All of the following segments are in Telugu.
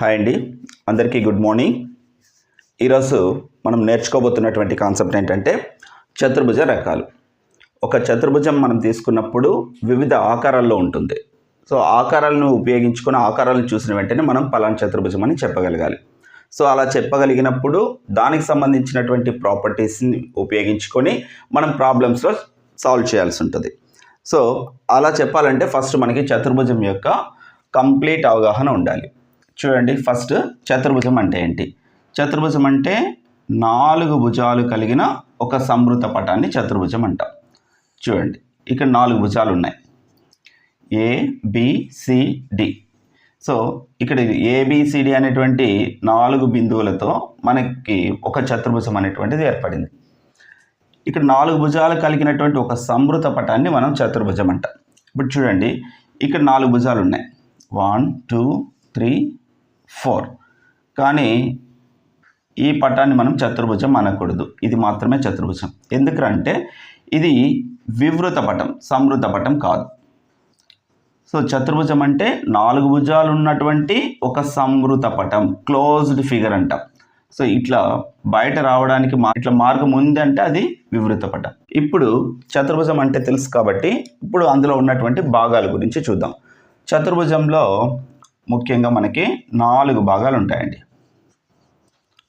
హాయ్ అండి. అందరికీ గుడ్ మార్నింగ్. ఈరోజు మనం నేర్చుకోబోతున్నటువంటి కాన్సెప్ట్ ఏంటంటే చతుర్భుజ రకాలు. ఒక చతుర్భుజం మనం తీసుకున్నప్పుడు వివిధ ఆకారాల్లో ఉంటుంది. సో ఆకారాలను ఉపయోగించుకుని ఆకారాలను చూసిన వెంటనే మనం పలానా చతుర్భుజం అని చెప్పగలగాలి. సో అలా చెప్పగలిగినప్పుడు దానికి సంబంధించినటువంటి ప్రాపర్టీస్ని ఉపయోగించుకొని మనం ప్రాబ్లమ్స్లో సాల్వ్ చేయాల్సి ఉంటుంది. సో అలా చెప్పాలంటే ఫస్ట్ మనకి చతుర్భుజం యొక్క కంప్లీట్ అవగాహన ఉండాలి. చూడండి ఫస్ట్ చతుర్భుజం అంటే ఏంటి? చతుర్భుజం అంటే నాలుగు భుజాలు కలిగిన ఒక సమృద్ధ పటాన్ని చతుర్భుజం అంటాం. చూడండి ఇక్కడ నాలుగు భుజాలు ఉన్నాయి. ఏ సో ఇక్కడ ఏబిసిడి అనేటువంటి నాలుగు బిందువులతో మనకి ఒక చతుర్భుజం అనేటువంటిది ఏర్పడింది. ఇక్కడ నాలుగు భుజాలు కలిగినటువంటి ఒక సమృత పటాన్ని మనం చతుర్భుజం అంటాం. ఇప్పుడు చూడండి ఇక్కడ నాలుగు భుజాలు ఉన్నాయి. One two three four. కానీ ఈ పటాన్ని మనం చతుర్భుజం అనకూడదు. ఇది మాత్రమే చతుర్భుజం. ఎందుకంటే ఇది వివృత పటం సమృద్ధ పటం కాదు. సో చతుర్భుజం అంటే నాలుగు భుజాలు ఉన్నటువంటి ఒక సమృత పటం క్లోజ్డ్ ఫిగర్ అంటాం. సో ఇట్లా బయట రావడానికి మా ఇట్లా మార్గం ఉంది అంటే అది వివృత పటం. ఇప్పుడు చతుర్భుజం అంటే తెలుసు కాబట్టి ఇప్పుడు అందులో ఉన్నటువంటి భాగాల గురించి చూద్దాం. చతుర్భుజంలో ముఖ్యంగా మనకి నాలుగు భాగాలు ఉంటాయండి.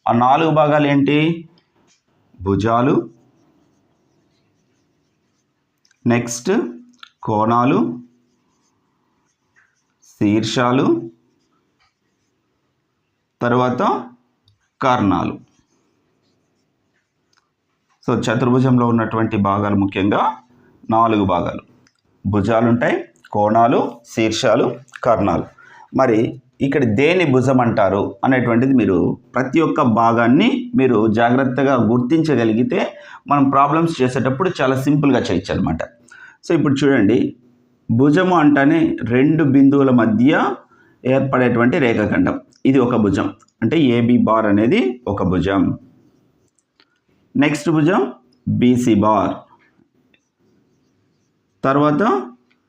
ఆ నాలుగు భాగాలు ఏంటి? భుజాలు నెక్స్ట్ కోణాలు శీర్షాలు తర్వాత కర్ణాలు. సో చతుర్భుజంలో ఉన్నటువంటి భాగాలు ముఖ్యంగా నాలుగు భాగాలు. భుజాలు ఉంటాయి కోణాలు శీర్షాలు కర్ణాలు. మరి ఇక్కడ దేని భుజం అంటారు అనేటువంటిది మీరు ప్రతి ఒక్క భాగాన్ని మీరు జాగ్రత్తగా గుర్తించగలిగితే మనం ప్రాబ్లమ్స్ చేసేటప్పుడు చాలా సింపుల్గా చేయొచ్చు అనమాట సో ఇప్పుడు చూడండి. భుజము అంటేనే రెండు బిందువుల మధ్య ఏర్పడేటువంటి రేఖాఖండం. ఇది ఒక భుజం. అంటే ఏబి బార్ అనేది ఒక భుజం. నెక్స్ట్ భుజం బీసీ బార్. తర్వాత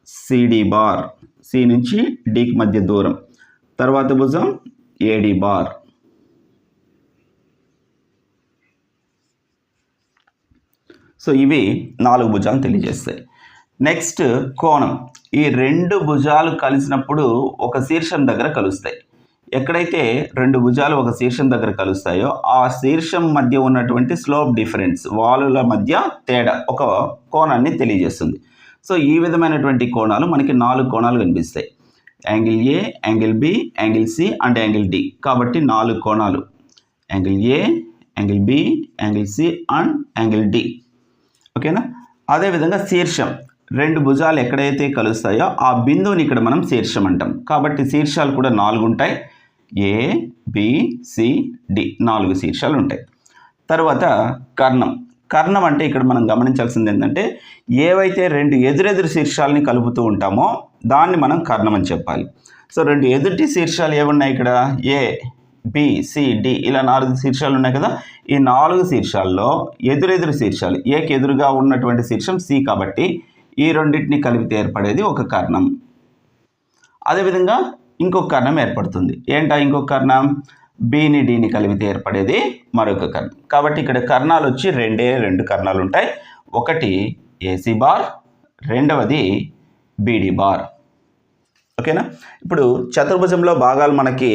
సిడి బార్. సి నుంచి డికి మధ్య దూరం. తర్వాత భుజం ఏడి బార్. సో ఇవి నాలుగు భుజాలు తెలియజేస్తాయి. నెక్స్ట్ కోణం. ఈ రెండు భుజాలు కలిసినప్పుడు ఒక శీర్షం దగ్గర కలుస్తాయి. ఎక్కడైతే రెండు భుజాలు ఒక శీర్షం దగ్గర కలుస్తాయో ఆ శీర్షం మధ్య ఉన్నటువంటి స్లోప్ డిఫరెన్స్ వాలుల మధ్య తేడా ఒక కోణాన్ని తెలియజేస్తుంది. సో ఈ విధమైనటువంటి కోణాలు మనకి నాలుగు కోణాలు కనిపిస్తాయి. Angle A angle B angle C and angle D కాబట్టి నాలుగు కోణాలు. Angle A angle B angle C and angle D ఓకేనా? అదేవిధంగా శీర్షం. రెండు భుజాలు ఎక్కడైతే కలుస్తాయో ఆ బిందువుని ఇక్కడ మనం శీర్షం అంటాం. కాబట్టి శీర్షాలు కూడా నాలుగు ఉంటాయి. ఏ బి సి డి నాలుగు శీర్షాలు ఉంటాయి. తర్వాత కర్ణం. కర్ణం అంటే ఇక్కడ మనం గమనించాల్సింది ఏంటంటే ఏవైతే రెండు ఎదురెదురు శీర్షాలని కలుపుతూ ఉంటామో దాన్ని మనం కర్ణం అని చెప్పాలి. సో రెండు ఎదుటి శీర్షాలు ఏమున్నాయి ఇక్కడ? ఏ బి సి డి ఇలా నాలుగు శీర్షాలు ఉన్నాయి కదా? ఈ నాలుగు శీర్షాల్లో ఎదురెదురు శీర్షాలు ఏకి ఎదురుగా ఉన్నటువంటి శీర్షం సి కాబట్టి ఈ రెండింటిని కలిపితే ఏర్పడేది ఒక కర్ణం. అదేవిధంగా ఇంకొక కర్ణం ఏర్పడుతుంది. ఏంటా ఇంకొక కర్ణం? బీని డీని కలిపితే ఏర్పడేది మరొక కర్ణం. కాబట్టి ఇక్కడ కర్ణాలు వచ్చి రెండే రెండు కర్ణాలు ఉంటాయి. ఒకటి ఏసీ బార్ రెండవది బీడి బార్. ఓకేనా? ఇప్పుడు చతుర్భుజంలో భాగాలు మనకి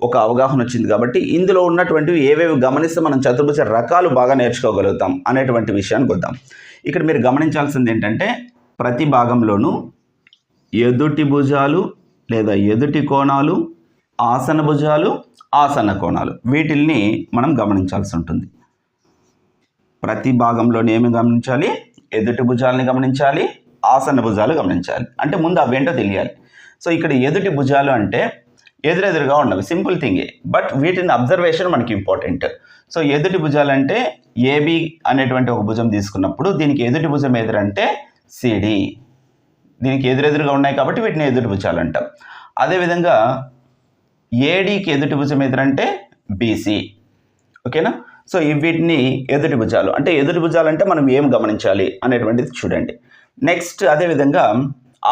ఒక అవగాహన వచ్చింది కాబట్టి ఇందులో ఉన్నటువంటివి ఏవేవి గమనిస్తే మనం చతుర్భుజ రకాలు బాగా నేర్చుకోగలుగుతాం అనేటువంటి విషయానికి వద్దాం ఇక్కడ మీరు గమనించాల్సింది ఏంటంటే ప్రతి భాగంలోనూ ఎదుటి భుజాలు లేదా ఎదుటి కోణాలు ఆసన భుజాలు ఆసన కోణాలు. వీటిల్ని మనం గమనించాల్సి ఉంటుంది. ప్రతి భాగంలోనే ఏమి గమనించాలి? ఎదుటి భుజాలని గమనించాలి ఆసన భుజాలు గమనించాలి. అంటే ముందు అవేంటో తెలియాలి. సో ఇక్కడ ఎదుటి భుజాలు అంటే ఎదురెదురుగా ఉండవు. సింపుల్ థింగే. బట్ వీటిని అబ్జర్వేషన్ మనకి ఇంపార్టెంట్. సో ఎదుటి భుజాలు అంటే ఏబి అనేటువంటి ఒక భుజం తీసుకున్నప్పుడు దీనికి ఎదుటి భుజం ఎదురంటే సిడి దీనికి ఎదురెదురుగా ఉన్నాయి కాబట్టి వీటిని ఎదుటి భుజాలు అంటాం. అదేవిధంగా ఏడీకి ఎదుటి భుజం ఎదురంటే బీసీ ఓకేనా? సో వీటిని ఎదుటి భుజాలు. అంటే ఎదుటి భుజాలు అంటే మనం ఏం గమనించాలి అనేటువంటిది చూడండి. నెక్స్ట్ అదేవిధంగా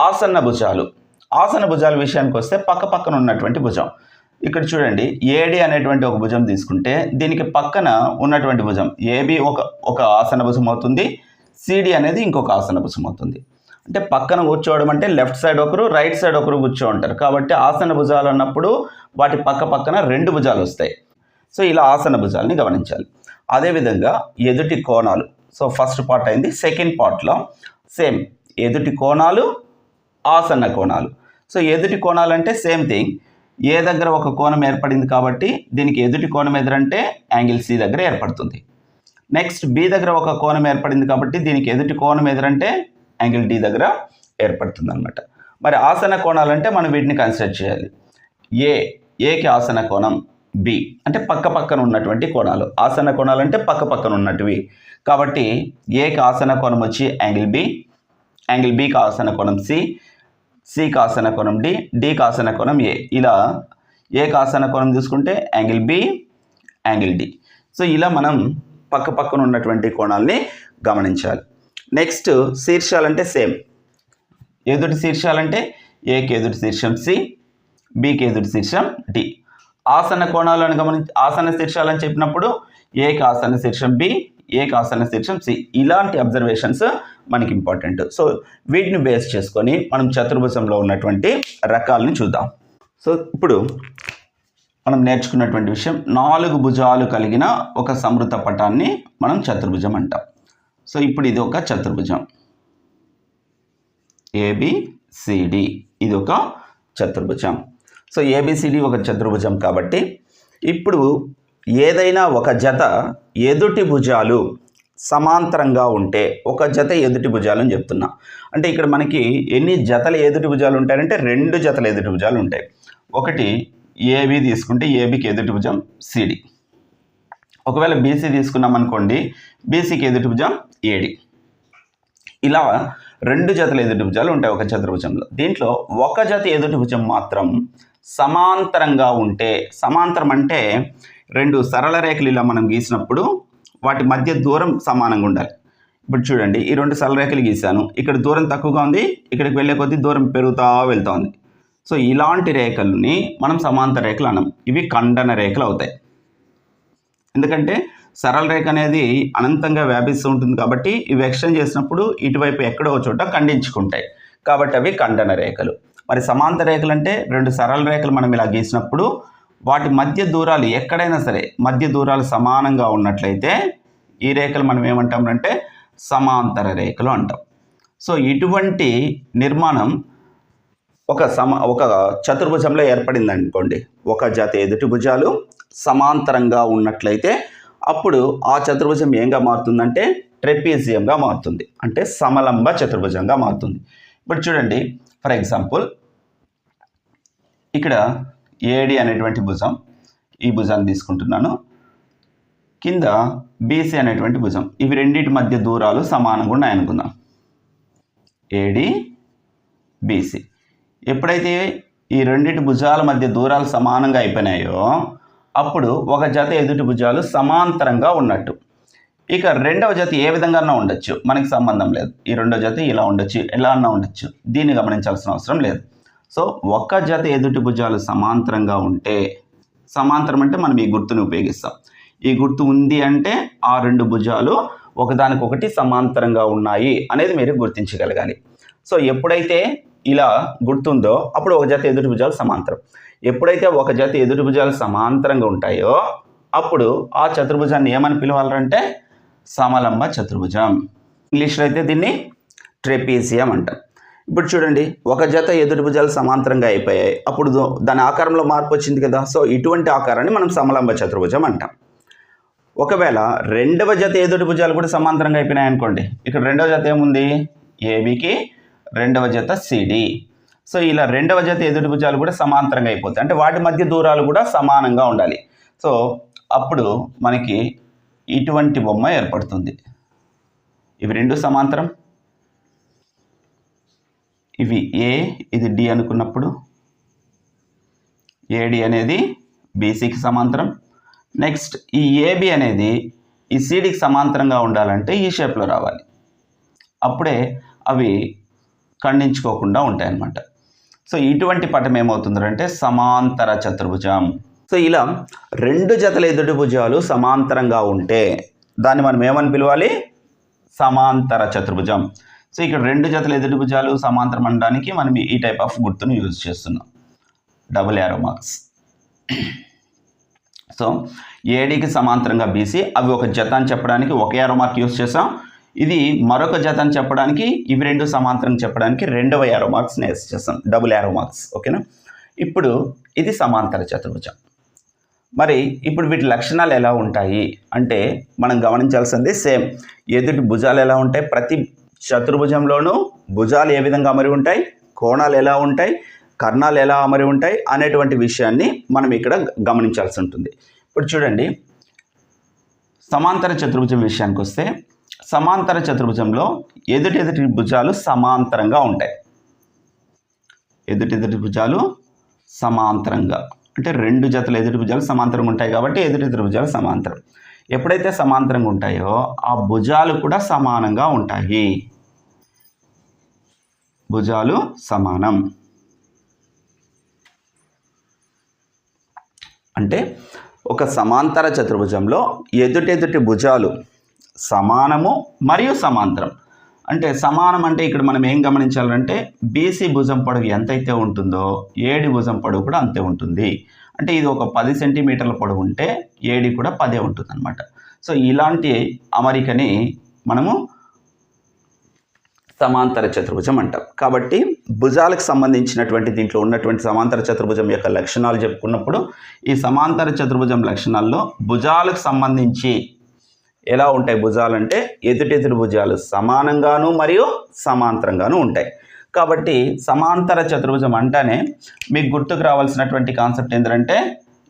ఆసన్న భుజాలు. ఆసన భుజాల విషయానికి వస్తే పక్క పక్కన ఉన్నటువంటి భుజం. ఇక్కడ చూడండి ఏడి అనేటువంటి ఒక భుజం తీసుకుంటే దీనికి పక్కన ఉన్నటువంటి భుజం. ఏబి ఒక ఒక ఆసన భుజం అవుతుంది. సిడి అనేది ఇంకొక ఆసన భుజం అవుతుంది. అంటే పక్కన కూర్చోవడం అంటే లెఫ్ట్ సైడ్ ఒకరు రైట్ సైడ్ ఒకరు కూర్చో ఉంటారు కాబట్టి ఆసన భుజాలు అన్నప్పుడు వాటి పక్క పక్కన రెండు భుజాలు వస్తాయి. సో ఇలా ఆసన భుజాలని గమనించాలి. అదేవిధంగా ఎదుటి కోణాలు. సో ఫస్ట్ పార్ట్ అయింది. సెకండ్ పార్ట్లో సేమ్ ఎదుటి కోణాలు ఆసన్న కోణాలు. సో ఎదుటి కోణాలు అంటే సేమ్ థింగ్ ఏ దగ్గర ఒక కోణం ఏర్పడింది కాబట్టి దీనికి ఎదుటి కోణం ఎదురంటే యాంగిల్ సి దగ్గర ఏర్పడుతుంది. నెక్స్ట్ బి దగ్గర ఒక కోణం ఏర్పడింది కాబట్టి దీనికి ఎదుటి కోణం ఎదురంటే యాంగిల్ డి దగ్గర ఏర్పడుతుంది అనమాట మరి ఆసన కోణాలంటే మనం వీటిని కన్సిడర్ చేయాలి. ఏ ఏకి ఆసన కోణం బి. అంటే పక్క పక్కన ఉన్నటువంటి కోణాలు. ఆసన కోణాలు అంటే పక్క పక్కన ఉన్నటివి. కాబట్టి ఏకి ఆసన కోణం వచ్చి యాంగిల్ బి. యాంగిల్ బికి ఆసన కోణం సి. సికి ఆసన కోణం డి. డికి ఆసన కోణం ఏ. ఇలా ఏకి ఆసన కోణం తీసుకుంటే angle B angle D. So ఇలా మనం పక్క పక్కన ఉన్నటువంటి కోణాలని గమనించాలి. నెక్స్ట్ శీర్షాలంటే సేమ్. ఎదుటి శీర్షాలంటే ఏకి ఎదుటి శీర్షం సి. బికి ఎదుటి శీర్షం డి ఆసన కోణాలను గమనించి ఆసన శీర్షాలని చెప్పినప్పుడు ఏకి ఆసన శీర్షం బి ఏకి ఆసన శీర్షం సి ఇలాంటి అబ్జర్వేషన్స్ మనకి ఇంపార్టెంట్ సో వీటిని బేస్ చేసుకొని మనం చతుర్భుజంలో ఉన్నటువంటి రకాలను చూద్దాం. సో ఇప్పుడు మనం నేర్చుకున్నటువంటి విషయం నాలుగు భుజాలు కలిగిన ఒక సమృద్ధ పటాన్ని మనం చతుర్భుజం అంటాం. సో ఇప్పుడు ఇది ఒక చతుర్భుజం. ఏబిసిడి ఇది ఒక చతుర్భుజం. సో ఏబిసిడి ఒక చతుర్భుజం కాబట్టి ఇప్పుడు ఏదైనా ఒక జత ఎదుటి భుజాలు సమాంతరంగా ఉంటే ఒక జత ఎదుటి భుజాలు అని చెప్తున్నా. అంటే ఇక్కడ మనకి ఎన్ని జతల ఎదుటి భుజాలు ఉంటాయంటే రెండు జతల ఎదుటి భుజాలు ఉంటాయి. ఒకటి ఏబి తీసుకుంటే ఏబికి ఎదుటి భుజం సిడి ఒకవేళ బీసీ తీసుకున్నాం అనుకోండి బీసీకి ఎదుటి భుజం ఏడి ఇలా రెండు జతల ఎదుటి భుజాలు ఉంటాయి ఒక చతుర్భుజంలో. దీంట్లో ఒక జత ఎదుటి భుజం మాత్రం సమాంతరంగా ఉంటే సమాంతరం అంటే రెండు సరళ రేఖలు ఇలా మనం గీసినప్పుడు వాటి మధ్య దూరం సమానంగా ఉండాలి. ఇప్పుడు చూడండి ఈ రెండు సరళ రేఖలు గీసాను ఇక్కడ దూరం తక్కువగా ఉంది ఇక్కడికి వెళ్ళే కొద్దీ దూరం పెరుగుతూ వెళ్తూ ఉంది. సో ఇలాంటి రేఖల్ని మనం సమాంతర రేఖలు అనం. ఇవి ఖండన రేఖలు అవుతాయి. ఎందుకంటే సరళ రేఖ అనేది అనంతంగా వ్యాపిస్తూ ఉంటుంది కాబట్టి ఇవి ఎక్స్టెండ్ చేసినప్పుడు ఇటువైపు ఎక్కడో చోట ఖండించుకుంటాయి. కాబట్టి అవి ఖండన రేఖలు. మరి సమాంతర రేఖలు అంటే రెండు సరళ రేఖలు మనం ఇలా గీసినప్పుడు వాటి మధ్య దూరాలు ఎక్కడైనా సరే మధ్య దూరాలు సమానంగా ఉన్నట్లయితే ఈ రేఖలు మనం ఏమంటామంటే సమాంతర రేఖలు అంటాం. సో ఇటువంటి నిర్మాణం ఒక సమ ఒక చతుర్భుజంలో ఏర్పడింది అనుకోండి ఒక జత ఎదుటి భుజాలు సమాంతరంగా ఉన్నట్లయితే అప్పుడు ఆ చతుర్భుజం ఏంగా మారుతుందంటే ట్రెపీజియంగా మారుతుంది. అంటే సమలంబ చతుర్భుజంగా మారుతుంది. ఇప్పుడు చూడండి ఫర్ ఎగ్జాంపుల్ ఇక్కడ ఏడి అనేటువంటి భుజం ఈ భుజాన్ని తీసుకుంటున్నాను. కింద బీసీ అనేటువంటి భుజం ఇవి రెండింటి మధ్య దూరాలు సమానంగా ఉన్నాయనుకుందాం ఏడి బీసీ ఎప్పుడైతే ఈ రెండింటి భుజాల మధ్య దూరాలు సమానంగా అయిపోయినాయో అప్పుడు ఒక జత ఎదుటి భుజాలు సమాంతరంగా ఉన్నట్టు. ఇక రెండవ జాతి ఏ విధంగా ఉండొచ్చు? మనకి సంబంధం లేదు. ఈ రెండవ జాతి ఇలా ఉండొచ్చు ఎలా అన్నా ఉండొచ్చు. దీన్ని గమనించాల్సిన అవసరం లేదు. సో ఒక్క జత ఎదుటి భుజాలు సమాంతరంగా ఉంటే సమాంతరం అంటే మనం ఈ గుర్తుని ఉపయోగిస్తాం. ఈ గుర్తు ఉంది అంటే ఆ రెండు భుజాలు ఒకదానికొకటి సమాంతరంగా ఉన్నాయి అనేది మీరు గుర్తించగలగాలి. సో ఎప్పుడైతే ఇలా గుర్తుందో అప్పుడు ఒక జత ఎదుటి భుజాలు సమాంతరం. ఎప్పుడైతే ఒక జత ఎదుటి భుజాలు సమాంతరంగా ఉంటాయో అప్పుడు ఆ చతుర్భుజాన్ని ఏమని పిలవాలంటే సమలంబ చతుర్భుజం. ఇంగ్లీష్లో అయితే దీన్ని ట్రెపీసియం అంటాం ఇప్పుడు చూడండి ఒక జత ఎదుటి భుజాలు సమాంతరంగా అయిపోయాయి. అప్పుడు దాని ఆకారంలో మార్పు వచ్చింది కదా. సో ఇటువంటి ఆకారాన్ని మనం సమలంబ చతుర్భుజం అంటాం. ఒకవేళ రెండవ జత ఎదుటి భుజాలు కూడా సమాంతరంగా అయిపోయినాయి అనుకోండి ఇక్కడ రెండవ జత ఏముంది? ఏబికి రెండవ జత సిడి సో ఇలా రెండవ జత ఎదుటి భుజాలు కూడా సమాంతరంగా అయిపోతాయి. అంటే వాటి మధ్య దూరాలు కూడా సమానంగా ఉండాలి. సో అప్పుడు మనకి ఇటువంటి బొమ్మ ఏర్పడుతుంది. ఇవి రెండు సమాంతరం. ఇవి ఏ ఇది డి అనుకున్నప్పుడు ఏడి అనేది బీసీకి సమాంతరం. నెక్స్ట్ ఈ ఏబి అనేది ఈ సిడికి సమాంతరంగా ఉండాలంటే ఈ షేప్లో రావాలి. అప్పుడే అవి ఖండించుకోకుండా ఉంటాయన్నమాట. సో ఇటువంటి పటం ఏమవుతుందంటే సమాంతర చతుర్భుజం. సో ఇలా రెండు జతల ఎదుటి భుజాలు సమాంతరంగా ఉంటే దాన్ని మనం ఏమని పిలవాలి? సమాంతర చతుర్భుజం. సో ఇక్కడ రెండు జతల ఎదుటి భుజాలు సమాంతరం అనడానికి మనం ఈ టైప్ ఆఫ్ గుర్తును యూజ్ చేస్తున్నాం. Double arrow marks. సో ఏడీకి సమాంతరంగా బీసీ అవి ఒక జత అని చెప్పడానికి ఒక యారో మార్క్ యూజ్ చేసాం ఇది మరొక జత అని చెప్పడానికి ఇవి రెండు సమాంతరం చెప్పడానికి రెండవ యారో మార్క్స్ని యూజ్ చేస్తాం డబుల్ యారో మార్క్స్ ఓకేనా? ఇప్పుడు ఇది సమాంతర చతుర్భుజం. మరి ఇప్పుడు వీటి లక్షణాలు ఎలా ఉంటాయి? అంటే మనం గమనించాల్సింది సేమ్. ఎదుటి భుజాలు ఎలా ఉంటాయి? ప్రతి చతుర్భుజంలోనూ భుజాలు ఏ విధంగా అమరి ఉంటాయి? కోణాలు ఎలా ఉంటాయి? కర్ణాలు ఎలా అమరి ఉంటాయి? అనేటువంటి విషయాన్ని మనం ఇక్కడ గమనించాల్సి ఉంటుంది. ఇప్పుడు చూడండి. సమాంతర చతుర్భుజం విషయానికి వస్తే సమాంతర చతుర్భుజంలో ఎదుటి ఎదుటి భుజాలు సమాంతరంగా ఉంటాయి. ఎదుటి ఎదుటి భుజాలు సమాంతరంగా అంటే రెండు జతల ఎదుటి భుజాలు సమాంతరంగా ఉంటాయి కాబట్టి ఎదుటి ఎదుటి భుజాలు సమాంతరం. ఎప్పుడైతే సమాంతరంగా ఉంటాయో ఆ భుజాలు కూడా సమానంగా ఉంటాయి. భుజాలు సమానం. అంటే ఒక సమాంతర చతుర్భుజంలో ఎదుటెదుటి భుజాలు సమానము మరియు సమాంతరం. అంటే సమానం అంటే ఇక్కడ మనం ఏం గమనించాలంటే బీసీ భుజం పొడవు ఎంతైతే ఉంటుందో ఏడి భుజం పొడవు కూడా అంతే ఉంటుంది. అంటే ఇది ఒక పది సెంటీమీటర్ల పొడవు ఉంటే ఏడి కూడా పదే ఉంటుంది అనమాట సో ఇలాంటి అమరికని మనము సమాంతర చతుర్భుజం అంటాం. కాబట్టి భుజాలకు సంబంధించినటువంటి దీంట్లో ఉన్నటువంటి సమాంతర చతుర్భుజం యొక్క లక్షణాలు చెప్పుకున్నప్పుడు ఈ సమాంతర చతుర్భుజం లక్షణాల్లో భుజాలకు సంబంధించి ఎలా ఉంటాయి భుజాలంటే ఎదుటెదురు భుజాలు సమానంగాను మరియు సమాంతరంగాను ఉంటాయి. కాబట్టి సమాంతర చతుర్భుజం అంటేనే మీకు గుర్తుకు రావాల్సినటువంటి కాన్సెప్ట్ ఏంటంటే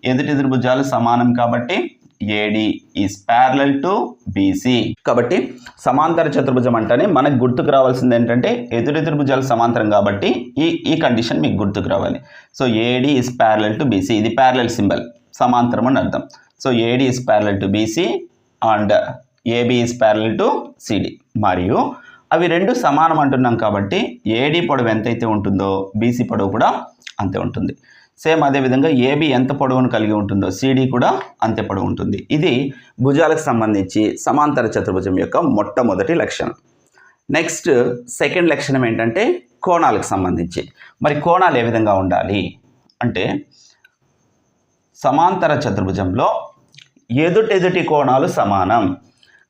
ఎదుటెదురు భుజాలు సమానం కాబట్టి AD is parallel to BC కాబట్టి సమాంతర చతుర్భుజం అంటేనే మనకు గుర్తుకు రావాల్సింది ఏంటంటే ఎదురెదురు భుజాలు సమాంతరం కాబట్టి ఈ ఈ కండిషన్ మీకు గుర్తుకు రావాలి. So A D is parallel to B C ఇది ప్యారలల్ సింబల్ సమాంతరం అని అర్థం. So A D is parallel to B C and A B is parallel to C D మరియు అవి రెండు సమానం అంటున్నాం కాబట్టి ఏడి పొడవు ఎంతైతే ఉంటుందో బీసీ పొడవు కూడా అంతే ఉంటుంది. సేమ్ అదేవిధంగా ఏబి ఎంత పొడవును కలిగి ఉంటుందో సిడి కూడా అంతే పొడవు ఉంటుంది. ఇది భుజాలకు సంబంధించి సమాంతర చతుర్భుజం యొక్క మొట్టమొదటి లక్షణం. నెక్స్ట్ సెకండ్ లక్షణం ఏంటంటే కోణాలకు సంబంధించి. మరి కోణాలు ఏ విధంగా ఉండాలి? అంటే సమాంతర చతుర్భుజంలో ఎదుటెదుటి కోణాలు సమానం.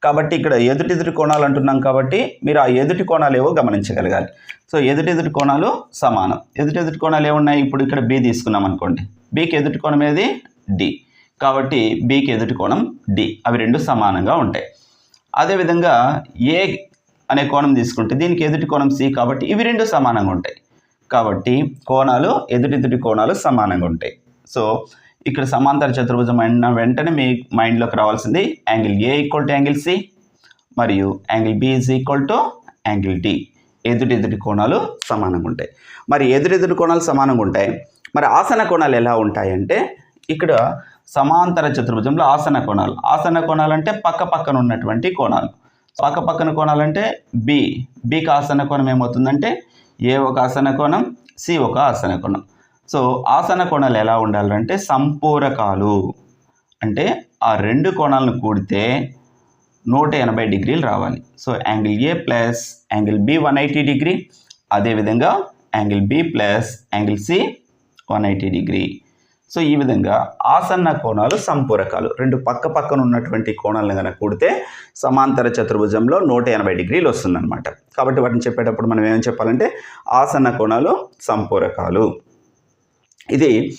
కాబట్టి ఇక్కడ ఎదుటెదుటి కోణాలు అంటున్నాం కాబట్టి మీరు ఆ ఎదుటి కోణాలు ఏవో గమనించగలగాలి. సో ఎదుటెదుటి కోణాలు సమానం. ఎదుటెదుటి కోణాలు ఏమున్నాయి? ఇప్పుడు ఇక్కడ బి తీసుకున్నాం అనుకోండి. బీకి ఎదుటి కోణం ఏది? డి కాబట్టి బీకి ఎదుటి కోణం డి అవి రెండు సమానంగా ఉంటాయి. అదేవిధంగా ఏ అనే కోణం తీసుకుంటే దీనికి ఎదుటి కోణం సి కాబట్టి ఇవి రెండు సమానంగా ఉంటాయి. కాబట్టి కోణాలు ఎదుటెదుటి కోణాలు సమానంగా ఉంటాయి. సో ఇక్కడ సమాంతర చతుర్భుజం అన్న వెంటనే మీ మైండ్లోకి రావాల్సింది angle A equal to angle C మరియు angle B is equal to angle D ఎదుటెదుటి కోణాలు సమానంగా ఉంటాయి. మరి ఎదురెదుటి కోణాలు సమానంగా ఉంటాయి. మరి ఆసన కోణాలు ఎలా ఉంటాయంటే ఇక్కడ సమాంతర చతుర్భుజంలో ఆసన కోణాలు. ఆసన కోణాలు అంటే పక్క పక్కన ఉన్నటువంటి కోణాలు. పక్క పక్కన కోణాలు అంటే బి బికి ఆసన కోణం ఏమవుతుందంటే ఏ ఒక ఆసన కోణం సి ఒక ఆసన కోణం. సో ఆసన కోణాలు ఎలా ఉండాలంటే సంపూరకాలు. అంటే ఆ రెండు కోణాలను కూడితే నూట ఎనభై డిగ్రీలు రావాలి. So angle A plus angle B one eighty degree అదేవిధంగా angle B plus angle C one eighty degree. So ఈ విధంగా ఆసన్న కోణాలు సంపూరకాలు. రెండు పక్క పక్కన ఉన్నటువంటి కోణాలను కనుక కూడితే సమాంతర చతుర్భుజంలో నూట ఎనభై డిగ్రీలు వస్తుందన్నమాట. కాబట్టి వాటిని చెప్పేటప్పుడు మనం ఏం చెప్పాలంటే ఆసన్న కోణాలు సంపూరకాలు. ఇది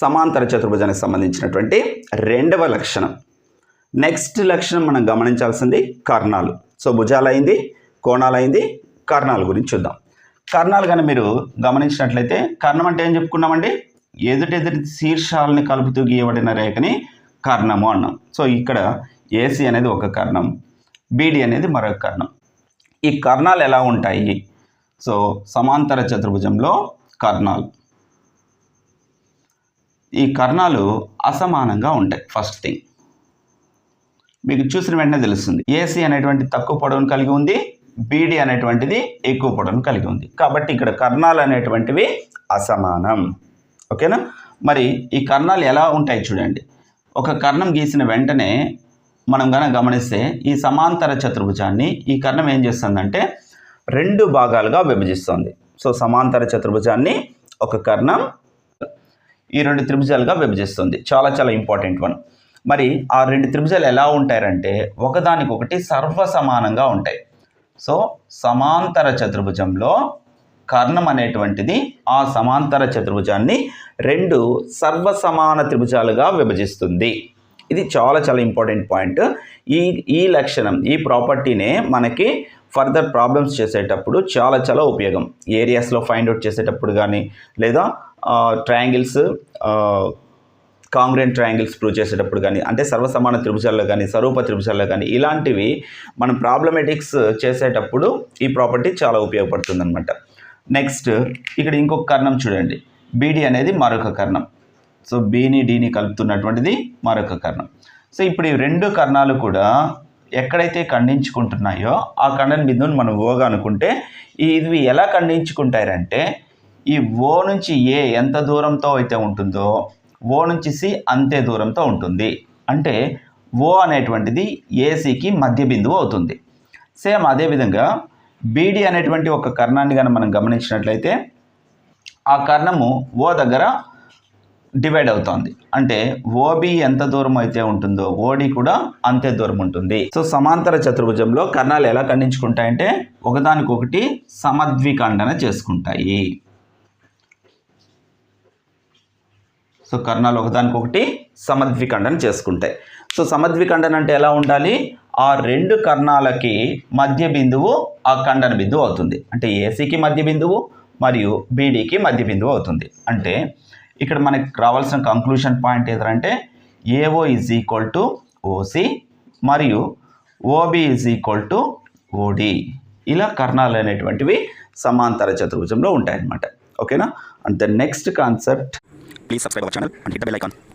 సమాంతర చతుర్భుజానికి సంబంధించినటువంటి రెండవ లక్షణం. నెక్స్ట్ లక్షణం మనం గమనించాల్సింది కర్ణాలు. సో భుజాలైంది కోణాలైంది కర్ణాల గురించి చూద్దాం. కర్ణాలు కానీ మీరు గమనించినట్లయితే కర్ణం అంటే ఏం చెప్పుకున్నామండి? ఎదుటెదుటి శీర్షాలని కలుపుతూ గీయబడిన రేఖని కర్ణము అన్నాం. సో ఇక్కడ ఏసీ అనేది ఒక కర్ణం బీడి అనేది మరొక కర్ణం. ఈ కర్ణాలు ఎలా ఉంటాయి? సో సమాంతర చతుర్భుజంలో కర్ణాలు. ఈ కర్ణాలు అసమానంగా ఉంటాయి ఫస్ట్ థింగ్ మీకు చూసిన వెంటనే తెలుస్తుంది ఏసీ అనేటువంటి తక్కువ పొడవును కలిగి ఉంది బీడి అనేటువంటిది ఎక్కువ పొడవును కలిగి ఉంది. కాబట్టి ఇక్కడ కర్ణాలు అనేటువంటివి అసమానం. ఓకేనా? మరి ఈ కర్ణాలు ఎలా ఉంటాయి చూడండి. ఒక కర్ణం గీసిన వెంటనే మనం కనుక గమనిస్తే ఈ సమాంతర చతుర్భుజాన్ని ఈ కర్ణం ఏం చేస్తుందంటే రెండు భాగాలుగా విభజిస్తుంది. సో సమాంతర చతుర్భుజాన్ని ఒక కర్ణం ఈ రెండు త్రిభుజాలుగా విభజిస్తుంది. చాలా చాలా ఇంపార్టెంట్ వన్. మరి ఆ రెండు త్రిభుజాలు ఎలా ఉంటాయంటే ఒకదానికొకటి సర్వసమానంగా ఉంటాయి. సో సమాంతర చతుర్భుజంలో కర్ణం అనేటువంటిది ఆ సమాంతర చతుర్భుజాన్ని రెండు సర్వసమాన త్రిభుజాలుగా విభజిస్తుంది. ఇది చాలా చాలా ఇంపార్టెంట్ పాయింట్. ఈ ఈ లక్షణం ఈ ప్రాపర్టీనే మనకి ఫర్దర్ ప్రాబ్లమ్స్ చేసేటప్పుడు చాలా చాలా ఉపయోగం. ఏరియాస్లో ఫైండ్ అవుట్ చేసేటప్పుడు కానీ లేదా ట్రయాంగిల్స్ కాంగ్రెంట్ ట్రయాంగిల్స్ ప్రూవ్ చేసేటప్పుడు కానీ అంటే సర్వసమాన త్రిభుజాల్లో కానీ స్వరూప త్రిభుజాల్లో కానీ ఇలాంటివి మనం ప్రాబ్లమెటిక్స్ చేసేటప్పుడు ఈ ప్రాపర్టీ చాలా ఉపయోగపడుతుంది అనమాట నెక్స్ట్ ఇక్కడ ఇంకొక కర్ణం చూడండి. బీడీ అనేది మరొక కర్ణం. సో బీని డీని కలుపుతున్నటువంటిది మరొక కర్ణం. సో ఇప్పుడు ఈ రెండు కర్ణాలు కూడా ఎక్కడైతే ఖండించుకుంటున్నాయో ఆ ఖండన బిందువుని మనం ఓగా అనుకుంటే ఇవి ఎలా ఖండించుకుంటారంటే ఈ ఓ నుంచి ఏ ఎంత దూరంతో అయితే ఉంటుందో ఓ నుంచి సి అంతే దూరంతో ఉంటుంది. అంటే ఓ అనేటువంటిది ఏసీకి మధ్య బిందువు అవుతుంది. సేమ్ అదేవిధంగా బీడీ అనేటువంటి ఒక కర్ణాన్ని కానీ మనం గమనించినట్లయితే ఆ కర్ణము ఓ దగ్గర డివైడ్ అవుతోంది. అంటే ఓబి ఎంత దూరం అయితే ఉంటుందో ఓడి కూడా అంతే దూరం ఉంటుంది. సో సమాంతర చతుర్భుజంలో కర్ణాలు ఎలా ఖండించుకుంటాయంటే ఒకదానికొకటి సమద్విఖండన చేసుకుంటాయి. సో కర్ణాలు ఒకదానికొకటి సమద్విఖండన చేసుకుంటాయి. సో సమద్విఖండన అంటే ఎలా ఉండాలి? ఆ రెండు కర్ణాలకి మధ్య బిందువు ఆ ఖండన బిందువు అవుతుంది. అంటే ఏసీకి మధ్య బిందువు మరియు బీడీకి మధ్య బిందువు అవుతుంది. అంటే ఇక్కడ మనకి రావాల్సిన కంక్లూషన్ పాయింట్ ఏదంటే AO is equal to OC మరియు OB is equal to OD. ఇలా కర్ణాలు అనేటువంటివి సమాంతర చతుర్భుజంలో ఉంటాయన్నమాట. ఓకేనా? And the next concept Please subscribe our channel and hit the bell icon.